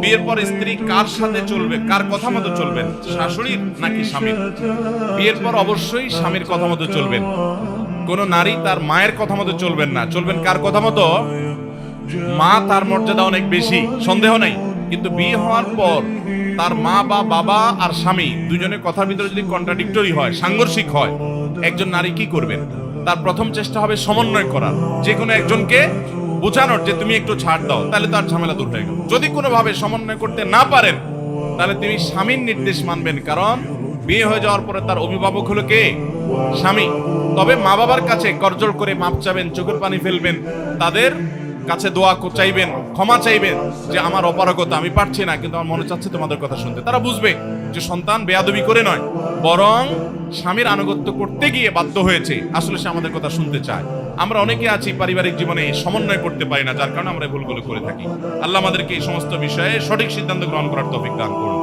বিয়ের পর স্ত্রী কার সাথে চলবে? কার কথা মতো চলবেন শাশুড়ির নাকি স্বামীর? বিয়ের পর অবশ্যই স্বামীর কথা মতো চলবেন। কোন নারী তার মায়ের কথা মতো চলবেন না। চলবেন কার কথা মতো? মা তার মর্যাদা অনেক বেশি। সন্দেহ নেই। কিন্তু বিয়ে হওয়ার পর তার মা, বা বাবা আর স্বামী দুজনের কথার ভিতরে যদি কন্ট্রাডিক্টরি হয়, সাংঘর্ষিক হয়, একজন নারী কি করবেন? তার প্রথম চেষ্টা হবে সমন্বয় করার। যে কোনো একজনকে বোঝানোর যে তুমি একটু ছাড় দাও, তাহলে তার ঝামেলা দূর হয়ে গেল। যদি কোনোভাবে সমন্বয় করতে না পারেন, তাহলে তিনি স্বামীর নির্দেশ মানবেন, কারণ বিয়ে হয়ে যাওয়ার পরে তার অভিভাবক হলো কে? স্বামী। তবে মা বাবার কাছে করজোর করে মাপ চাবেন, চোখের পানি ফেলবেন, তাদের কাছে দোয়া চাইবেন, ক্ষমা চাইবেন যে আমার অপারগতা, আমি পারছি না, কিন্তু আমার মনে চাচ্ছে তোমাদের কথা শুনতে। তারা বুঝবে যে সন্তান বেয়াদবি করে নয়, বরং স্বামীর আনুগত্য করতে গিয়ে বাধ্য হয়েছে। আসলে সে আমাদের কথা শুনতে চায়। আমরা অনেকে আছি পারিবারিক জীবনে সমন্বয় করতে পারি না, যার কারণে আমরা ভুলগুলো করে থাকি। আল্লাহ আমাদেরকে এই সমস্ত বিষয়ে সঠিক সিদ্ধান্ত গ্রহণ করার তফিক দান করুন।